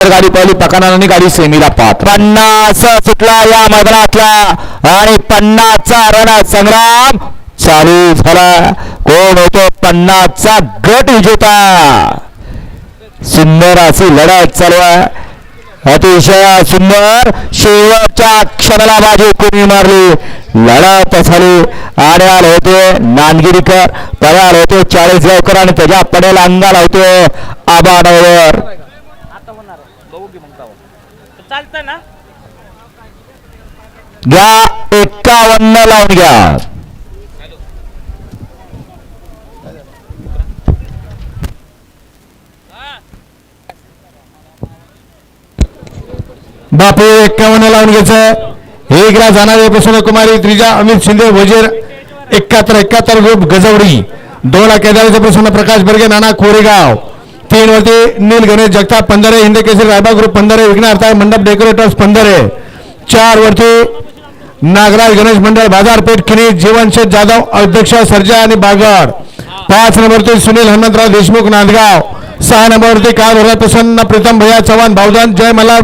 गाडी पाहिली पकाना आणि गाडी सेमीला पाहत पन्नास सुटला या मैदानातला. आणि पन्नासचा रण संग्राम चालू झाला. कोण होतो पन्नासचा गट विजेता? सुंदर अशी लढत चालू आहे. अतिशय सुंदर. शेवटच्या क्षणाला बाजू कुणी मारली. लढत झाली. आणि आले होते नांदगिरीकर पळाल होते चाळीस गावकर आणि त्याच्या पडेल अंगाला होते. आबाडावर बघू. की ना? घ्या एक्कावन्न लावून घ्या. बापू एक्कावन्न लावून घ्यायचं. एक ला जाणारे प्रसन्न कुमारी त्रिजा अमित शिंदे वजीर एकाहत्तर एकाहत्तर ग्रुप गजवडी दोन ला केदारीचे प्रसन्न प्रकाश बर्गे नाना कोरेगाव. तीन वरती नील गणेश जगताप पंधरे हिंदे केसरी रायबा ग्रुप पंधरे विघ्नार्थ मंडप डेकोरेटर्स पंधरे चार वरती नागराज गणेश मंडळ बाजारपेठ खिनी जीवनशेठ जाधव अध्यक्ष सर्जा आणि बागड. पाच नंबरवरती सुनील हनुमंतराव देशमुख नांदगाव. सहा नंबरवरती कार प्रसन्न प्रीतम भैया चव्हाण भाऊदान जय मला